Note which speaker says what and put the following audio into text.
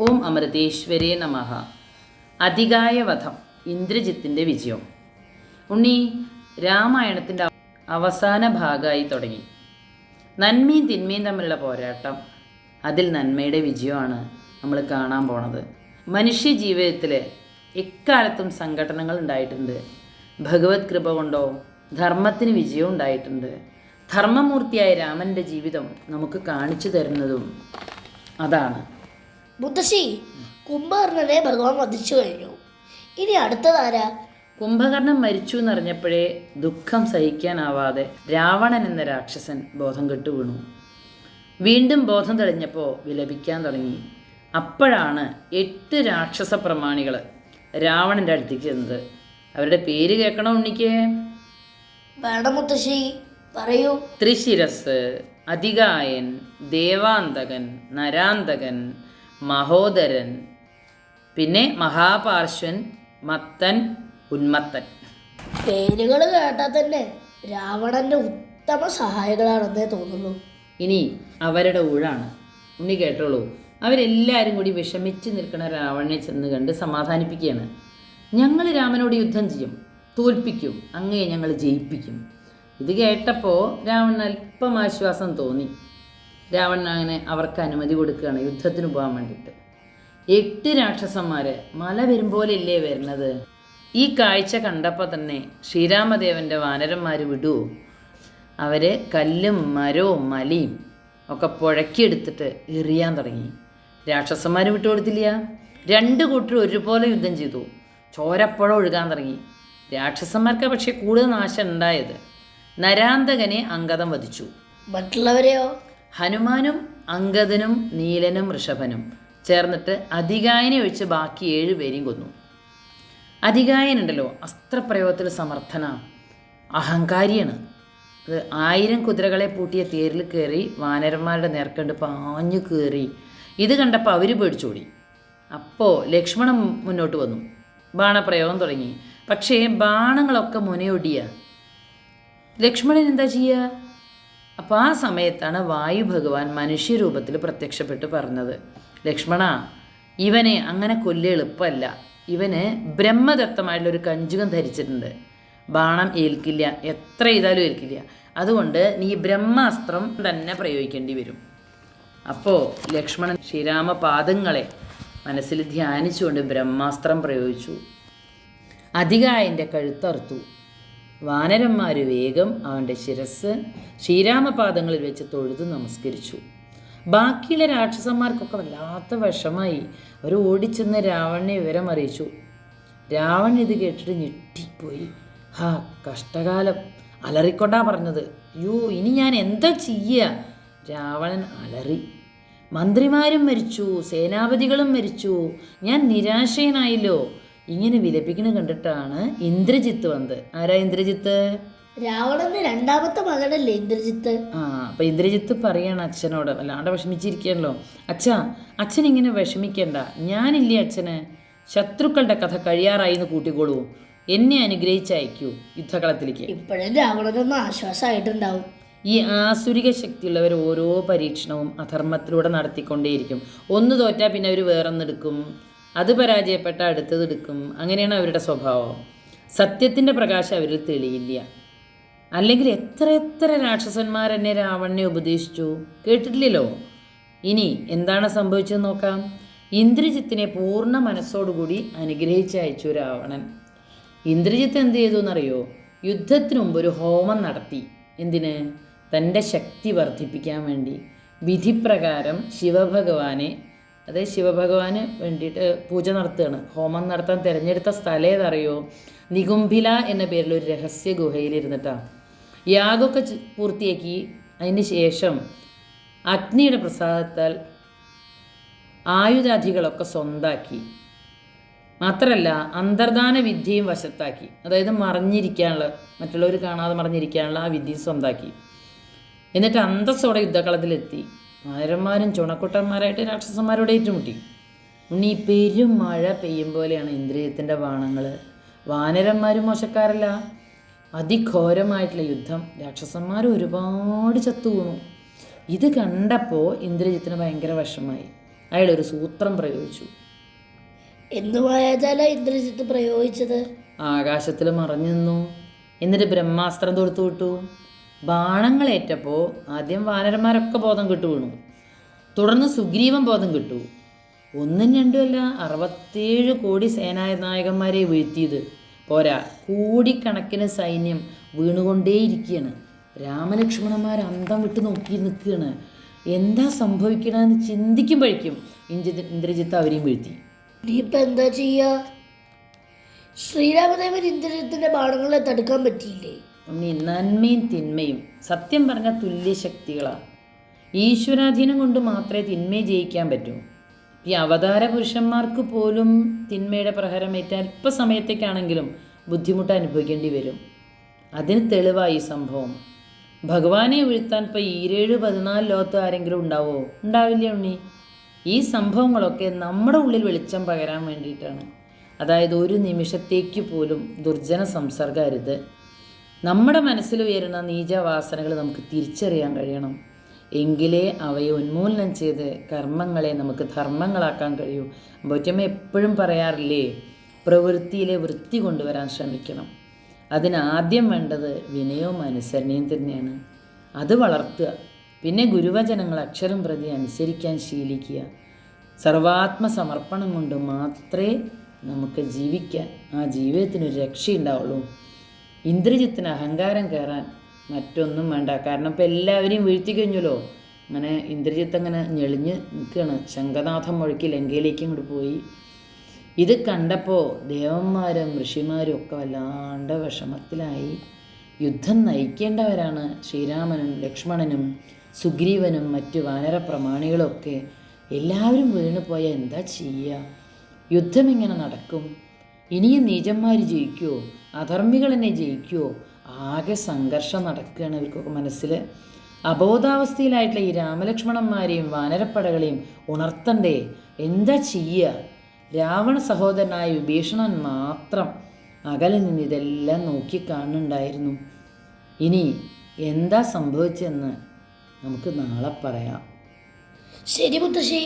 Speaker 1: ഓം അമൃതേശ്വരേ നമഃ. അധികായ വധം ഇന്ദ്രജിത്തിന്റെ വിജയം. ഉണ്ണി രാമായണത്തിന്റെ അവസാന ഭാഗമായി തുടങ്ങി. നന്മയും തിന്മയും തമ്മിലുള്ള പോരാട്ടം അതിൽ നന്മയുടെ വിജയമാണ് നമ്മൾ കാണാൻ പോണത്. മനുഷ്യ ജീവിതത്തിൽ എക്കാലത്തും സംഘടനകൾ ഉണ്ടായിട്ടുണ്ട്. ഭഗവത് കൃപ കൊണ്ടോ ധർമ്മത്തിന് വിജയം ഉണ്ടായിട്ടുണ്ട്. ധർമ്മമൂർത്തിയായ രാമന്റെ ജീവിതം നമുക്ക് കാണിച്ചു തരുന്നതും അതാണ്.
Speaker 2: മുത്തശ്ശി കുംഭകർണനെ ഭഗവാൻ വധിച്ചു കഴിഞ്ഞു. ഇനി അടുത്തതാരാ
Speaker 1: കുംഭകർണൻ മരിച്ചു എന്നറിഞ്ഞപ്പോഴേ ദുഃഖം സഹിക്കാനാവാതെ രാവണൻ എന്ന രാക്ഷസൻ ബോധം കെട്ടു വീണു. വീണ്ടും ബോധം തെളിഞ്ഞപ്പോൾ വിലപിക്കാൻ തുടങ്ങി. അപ്പോഴാണ് എട്ട് രാക്ഷസ പ്രമാണികൾ രാവണന്റെ അടുത്തേക്ക് ചെന്നത്. അവരുടെ പേര് കേൾക്കണോ ഉണ്ണിക്ക്?
Speaker 2: വേണം മുത്തശ്ശി പറയൂ.
Speaker 1: ത്രിശിരസ് അധികായൻ ദേവാന്തകൻ നരാന്തകൻ മഹോദരൻ പിന്നെ മഹാപാർശ്വൻ മത്തൻ ഉന്മത്തൻ.
Speaker 2: പേരുകൾ കേട്ടാൽ തന്നെ രാവണന്റെ ഉത്തമ സഹായികളാണെന്നേ തോന്നുന്നു.
Speaker 1: ഇനി അവരുടെ ഊഴാണ്. ഉണ്ണി കേട്ടോളൂ. അവരെല്ലാവരും കൂടി വിഷമിച്ച് നിൽക്കുന്ന രാവണനെ ചെന്ന് കണ്ട് സമാധാനിപ്പിക്കുകയാണ്. ഞങ്ങൾ രാമനോട് യുദ്ധം ചെയ്യും. തോൽപ്പിക്കും. അങ്ങേ ഞങ്ങൾ ജയിപ്പിക്കും. ഇത് കേട്ടപ്പോൾ രാവണൻ അല്പം ആശ്വാസം തോന്നി. രാവണൻ അങ്ങനെ അവർക്ക് അനുമതി കൊടുക്കുകയാണ്. യുദ്ധത്തിന് പോകാൻ വേണ്ടിയിട്ട്. എട്ട് രാക്ഷസന്മാർ മല ഇല്ലേ വരുന്നത്? ഈ കാഴ്ച കണ്ടപ്പോൾ തന്നെ ശ്രീരാമദേവന്റെ വാനരന്മാർ വിടുവോ അവർ കല്ലും മരവും മലയും ഒക്കെ പുഴക്കിയെടുത്തിട്ട് എറിയാൻ തുടങ്ങി. രാക്ഷസന്മാർ വിട്ടുകൊടുത്തില്ല രണ്ട് കൂട്ടരും ഒരുപോലെ യുദ്ധം ചെയ്തു. ചോരപ്പുഴ ഒഴുകാൻ തുടങ്ങി. രാക്ഷസന്മാർക്ക് പക്ഷേ കൂടുതൽ നാശം ഉണ്ടായത് നരാന്തകനെ അങ്കദം വധിച്ചു.
Speaker 2: മറ്റുള്ളവരെയോ?
Speaker 1: ഹനുമാനും അങ്കദനും നീലനും ഋഷഭനും ചേർന്നിട്ട് അധികായനെ ഒഴിച്ച് ബാക്കി ഏഴുപേരെയും കൊന്നു. അധികായനുണ്ടല്ലോ അസ്ത്രപ്രയോഗത്തിൽ സമർത്ഥന അഹങ്കാരിയാണ്. അത് ആയിരം കുതിരകളെ പൂട്ടിയ തേരിൽ കയറി വാനരന്മാരുടെ നേർക്കണ്ട് പാഞ്ഞു കയറി. ഇത് കണ്ടപ്പോൾ അവർ പേടിച്ചോടി. അപ്പോൾ ലക്ഷ്മണൻ മുന്നോട്ട് വന്നു. ബാണപ്രയോഗം തുടങ്ങി. പക്ഷേ ബാണങ്ങളൊക്കെ മുനയൊടിയ. ലക്ഷ്മണൻ എന്താ ചെയ്യുക അപ്പോൾ ആ സമയത്താണ് വായു ഭഗവാൻ മനുഷ്യരൂപത്തിൽ പ്രത്യക്ഷപ്പെട്ട് പറഞ്ഞത്. ലക്ഷ്മണ ഇവനെ അങ്ങനെ കൊല്ല എളുപ്പമല്ല. ഇവന് ബ്രഹ്മദത്തമായിട്ടുള്ളൊരു കഞ്ചുകം ധരിച്ചിട്ടുണ്ട്. ബാണം ഏൽക്കില്ല എത്ര ചെയ്താലും ഏൽക്കില്ല. അതുകൊണ്ട് നീ ബ്രഹ്മാസ്ത്രം തന്നെ പ്രയോഗിക്കേണ്ടി വരും. അപ്പോൾ ലക്ഷ്മണൻ ശ്രീരാമപാദങ്ങളെ മനസ്സിൽ ധ്യാനിച്ചുകൊണ്ട് ബ്രഹ്മാസ്ത്രം പ്രയോഗിച്ചു. അധികായന്റെ കഴുത്തറുത്തു. വാനരന്മാർ വേഗം അവന്റെ ശിരസ് ശ്രീരാമപാദങ്ങളിൽ വെച്ച് തൊഴുത് നമസ്കരിച്ചു. ബാക്കിയുള്ള രാക്ഷസന്മാർക്കൊക്കെ വല്ലാത്ത വിഷമായി. അവർ ഓടിച്ചെന്ന് രാവണനെ വിവരം അറിയിച്ചു. രാവണൻ ഇത് കേട്ടിട്ട് ഞെട്ടിപ്പോയി. ഹാ കഷ്ടകാലം. അലറിക്കൊണ്ടാ പറഞ്ഞത്. അയ്യോ ഇനി ഞാൻ എന്താ ചെയ്യുക രാവണൻ അലറി. മന്ത്രിമാരും മരിച്ചു സേനാപതികളും മരിച്ചു. ഞാൻ നിരാശയനായല്ലോ. ഇങ്ങനെ വിലപിക്കണ കണ്ടിട്ടാണ് ഇന്ദ്രജിത്ത് വന്നത്. ആരാ ഇന്ദ്രജിത്ത്?
Speaker 2: രാവണന്റെ രണ്ടാമത്തെ മകനല്ലേ ഇന്ദ്രജിത്ത്?
Speaker 1: ആ അപ്പൊ ഇന്ദ്രജിത്ത് പറയാണ് അച്ഛനോട്. വല്ലാണ്ട് വിഷമിച്ചിരിക്കണല്ലോ. അച്ഛാ അച്ഛൻ ഇങ്ങനെ വിഷമിക്കണ്ട. ഞാനില്ലേ അച്ഛന്? ശത്രുക്കളുടെ കഥ കഴിയാറായി എന്ന് കൂട്ടിക്കോളൂ. എന്നെ അനുഗ്രഹിച്ചയക്കൂ യുദ്ധകളത്തിലേക്ക്
Speaker 2: ഇപ്പോഴും രാവണനൊന്ന് ആശ്വാസമായിട്ടുണ്ടാവും.
Speaker 1: ഈ ആസുരിക ശക്തിയുള്ളവർ ഓരോ പരീക്ഷണവും അധർമ്മത്തിലൂടെ നടത്തിക്കൊണ്ടേയിരിക്കും. ഒന്ന് തോറ്റാൽ പിന്നെ അവർ വേറൊന്നെടുക്കും. അത് പരാജയപ്പെട്ട അടുത്തത് എടുക്കും. അങ്ങനെയാണ് അവരുടെ സ്വഭാവം. സത്യത്തിന്റെ പ്രകാശം അവരിൽ തെളിയില്ല. അല്ലെങ്കിൽ എത്ര എത്ര രാക്ഷസന്മാർ എന്നെ രാവണനെ ഉപദേശിച്ചു? കേട്ടിട്ടില്ലല്ലോ? ഇനി എന്താണ് സംഭവിച്ചത് നോക്കാം. ഇന്ദ്രജിത്തിനെ പൂർണ മനസ്സോടുകൂടി അനുഗ്രഹിച്ചയച്ചു രാവണൻ. ഇന്ദ്രജിത്ത് എന്ത് ചെയ്തു എന്നറിയോ യുദ്ധത്തിന് മുമ്പ് ഒരു ഹോമം നടത്തി. എന്തിന്? തന്റെ ശക്തി വർദ്ധിപ്പിക്കാൻ വേണ്ടി. വിധിപ്രകാരം ശിവഭഗവാനെ അത് ശിവഭഗവാന് വേണ്ടിയിട്ട് പൂജ നടത്തുകയാണ്. ഹോമം നടത്താൻ തിരഞ്ഞെടുത്ത സ്ഥലം ഏതറിയോ? നികുംഭില എന്ന പേരിൽ ഒരു രഹസ്യ ഗുഹയിലിരുന്നിട്ടാണ് യാഗമൊക്കെ പൂർത്തിയാക്കി അതിന് ശേഷം അഗ്നിയുടെ പ്രസാദത്താൽ ആയുധാധികളൊക്കെ സ്വന്തമാക്കി മാത്രമല്ല അന്തർദാന വിദ്യയും വശത്താക്കി. അതായത് മറിഞ്ഞിരിക്കാനുള്ള മറ്റുള്ളവർ കാണാതെ മറിഞ്ഞിരിക്കാനുള്ള ആ വിദ്യയും സ്വന്താക്കി. എന്നിട്ട് അന്തസ്സോടെ യുദ്ധകളത്തിലെത്തി മാരന്മാരും ചുണക്കുട്ടന്മാരായിട്ട് രാക്ഷസന്മാരോട് ഏറ്റുമുട്ടി. ഇനി പെരും മഴ പെയ്യും പോലെയാണ് ഇന്ദ്രിയത്തിന്റെ ബാണങ്ങൾ വാനരന്മാരും മോശക്കാരല്ല. അതിഘോരമായിട്ടുള്ള യുദ്ധം രാക്ഷസന്മാർ ഒരുപാട് ചത്തു വീണു ഇത് കണ്ടപ്പോൾ ഇന്ദ്രജിത്തിന് ഭയങ്കര വിഷമായി അയാൾ ഒരു സൂത്രം പ്രയോഗിച്ചു.
Speaker 2: എന്ന് ഇന്ദ്രജിത്ത് പ്രയോഗിച്ചത്?
Speaker 1: ആകാശത്തിൽ മറഞ്ഞു നിന്നു. എന്നിട്ട് ബ്രഹ്മാസ്ത്രം തൊടുത്തു വിട്ടു. ബാണങ്ങളേറ്റപ്പോൾ ആദ്യം വാനരന്മാരൊക്കെ ബോധം കിട്ടു വീണു. തുടർന്ന് സുഗ്രീവൻ ബോധം കിട്ടു. ഒന്നും രണ്ടുമല്ല അറുപത്തേഴ് കോടി സേനാനായകന്മാരെ വീഴ്ത്തിയത്. പോരാ കോടിക്കണക്കിന് സൈന്യം വീണുകൊണ്ടേയിരിക്കുകയാണ് രാമലക്ഷ്മണന്മാർ അന്തം വിട്ട് നോക്കി നിൽക്കുകയാണ്. എന്താ സംഭവിക്കണമെന്ന് ചിന്തിക്കുമ്പോഴേക്കും ഇന്ദ്രജിത്ത് ഇന്ദ്രജിത്ത് അവരെയും വീഴ്ത്തി.
Speaker 2: എന്താ ശ്രീരാമദേവൻ ഇന്ദ്രജിത്തിന്റെ ബാണങ്ങളെ തടുക്കാൻ പറ്റിയില്ലേ?
Speaker 1: ഉണ്ണി നന്മയും തിന്മയും. സത്യം പറഞ്ഞ തുല്യശക്തികളാണ് ഈശ്വരാധീനം കൊണ്ട് മാത്രമേ തിന്മയെ ജയിക്കാൻ പറ്റൂ. ഈ അവതാര പുരുഷന്മാർക്ക് പോലും തിന്മയുടെ പ്രഹരം ഏറ്റ അല്പസമയത്തേക്കാണെങ്കിലും ബുദ്ധിമുട്ട് അനുഭവിക്കേണ്ടി വരും. അതിന് തെളിവായി സംഭവം. ഭഗവാനെ വീഴ്ത്താൻ ഇപ്പോൾ ഈരേഴ് പതിനാല് ലോകത്ത് ആരെങ്കിലും ഉണ്ടാവോ? ഉണ്ടാവില്ല ഉണ്ണി? ഈ സംഭവങ്ങളൊക്കെ നമ്മുടെ ഉള്ളിൽ വെളിച്ചം പകരാൻ വേണ്ടിയിട്ടാണ്. അതായത് ഒരു നിമിഷത്തേക്ക് പോലും ദുർജന സംസർഗം അരുത്. നമ്മുടെ മനസ്സിൽ ഉയരുന്ന നീചവാസനകൾ നമുക്ക് തിരിച്ചറിയാൻ കഴിയണം. എങ്കിലേ അവയെ ഉന്മൂലനം ചെയ്ത് കർമ്മങ്ങളെ നമുക്ക് ധർമ്മങ്ങളാക്കാൻ കഴിയൂ. ബോറ്റമ്മ എപ്പോഴും പറയാറില്ലേ പ്രവൃത്തിയിലെ വൃത്തി കൊണ്ടുവരാൻ ശ്രമിക്കണം. അതിനാദ്യം വേണ്ടത് വിനയവും അനുസരണയും തന്നെയാണ്. അത് വളർത്തുക. പിന്നെ ഗുരുവചനങ്ങൾ അക്ഷരം പ്രതി അനുസരിക്കാൻ ശീലിക്കുക. സർവാത്മ സമർപ്പണം കൊണ്ട് മാത്രമേ നമുക്ക് ജീവിക്കാൻ ആ ജീവിതത്തിനൊരു രക്ഷയുണ്ടാവുള്ളൂ. ഇന്ദ്രജിത്തിന് അഹങ്കാരം കയറാൻ മറ്റൊന്നും വേണ്ട. കാരണം ഇപ്പം എല്ലാവരെയും വീഴ്ത്തി കഴിഞ്ഞല്ലോ. അങ്ങനെ ഇന്ദ്രജിത്ത് അങ്ങനെ ഞെളിഞ്ഞ് നിൽക്കുകയാണ്. ശങ്കനാഥം മുഴക്കി ലങ്കയിലേക്ക് ഇങ്ങോട്ട് പോയി. ഇത് കണ്ടപ്പോൾ ദേവന്മാരും ഋഷിമാരും ഒക്കെ വല്ലാണ്ട് വിഷമത്തിലായി. യുദ്ധം നയിക്കേണ്ടവരാണ് ശ്രീരാമനും ലക്ഷ്മണനും സുഗ്രീവനും മറ്റു വാനര പ്രമാണികളൊക്കെ. എല്ലാവരും വീണ് പോയാൽ എന്താ ചെയ്യുക യുദ്ധം ഇങ്ങനെ നടക്കും? ഇനിയും നീചന്മാർ ജയിക്കുമോ അധർമ്മികൾ എന്നെ ജയിക്കുമോ ആകെ സംഘർഷം നടക്കുകയാണ് ഇവർക്കൊക്കെ മനസ്സിൽ അബോധാവസ്ഥയിലായിട്ടുള്ള ഈ രാമലക്ഷ്മണന്മാരെയും വാനരപ്പടകളെയും ഉണർത്തണ്ടേ? എന്താ ചെയ്യുക രാവണ സഹോദരനായ വിഭീഷണൻ മാത്രം അകലെ നിന്ന് ഇതെല്ലാം നോക്കി കാണുന്നുണ്ടായിരുന്നു. ഇനി എന്താ സംഭവിച്ചെന്ന് നമുക്ക് നാളെ പറയാം.
Speaker 2: ശരി മുത്തശ്ശി.